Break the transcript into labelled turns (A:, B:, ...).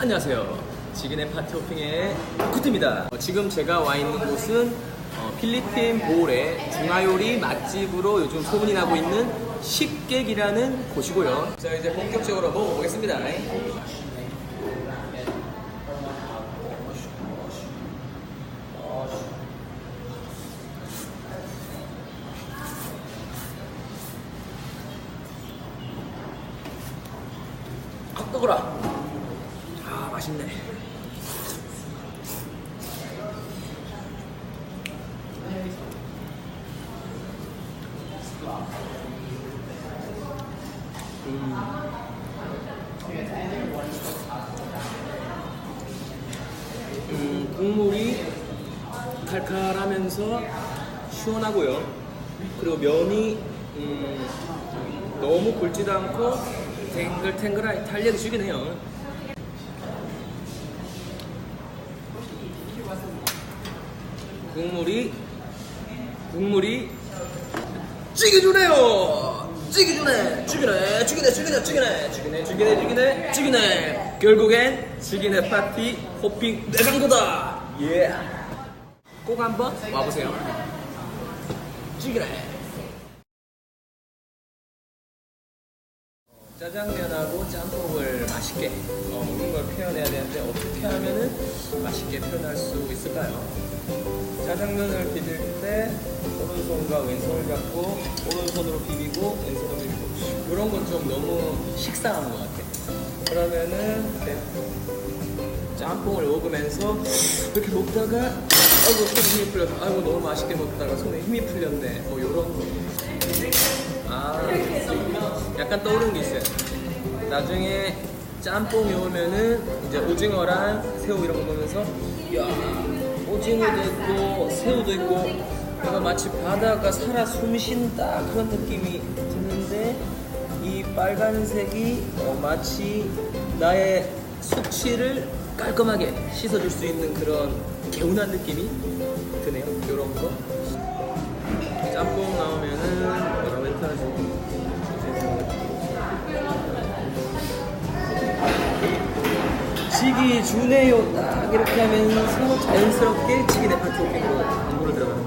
A: 안녕하세요. 지그네 파티 호핑의 쿠트입니다. 어, 지금 제가 와 있는 곳은 어, 필리핀 보울의 중화요리 맛집으로 요즘 소문이 나고 있는 식객이라는 곳이고요. 자 이제 본격적으로 먹어보겠습니다. 아 뜨거라. 아 맛있네. 음, 국물이 칼칼하면서 시원하고요. 그리고 면이 음, 너무 굵지도 않고 탱글탱글하게 탄력이 주긴 해요. 국물이 국물이 찌개주네요. 찌개주네, 찌개네, 찌개네, 찌개네, 찌개네, 찌개네, 찌개네, 찌개네, 찌개네. 결국엔 찌개네 파티 호핑 내장도다. 예. 꼭 한번 와보세요. 찌개네. 짜장면하고 짬뽕을 맛있게 어, 먹는 걸 표현해야 되는데 어떻게 하면은 맛있게 표현할 수 있을까요? 짜장면을 비빌 때 오른손과 왼손을 잡고 오른손으로 비비고 왼손으로 비비고 이런 건 좀 너무 식상한 것 같아. 그러면은 이렇게 짬뽕을 먹으면서 이렇게 먹다가 아이고 손에 힘이 풀려서 아이고 너무 맛있게 먹다가 손에 힘이 풀렸네 뭐 이런 거. 아 약간 떠오르는 게 있어요. 나중에 짬뽕이 오면은 이제 오징어랑 새우 이런 거 먹으면서 야 오징어도 있고 새우도 있고 내가 마치 바다가 살아 숨쉰다 그런 느낌이 드는데 이 빨간색이 어, 마치 나의 숙취를 깔끔하게 씻어줄 수 있는 그런 개운한 느낌이 드네요. 이런 거. 지기 주네요 딱 이렇게 하면서 자연스럽게 내 파티 오핑으로 공부를 들어가는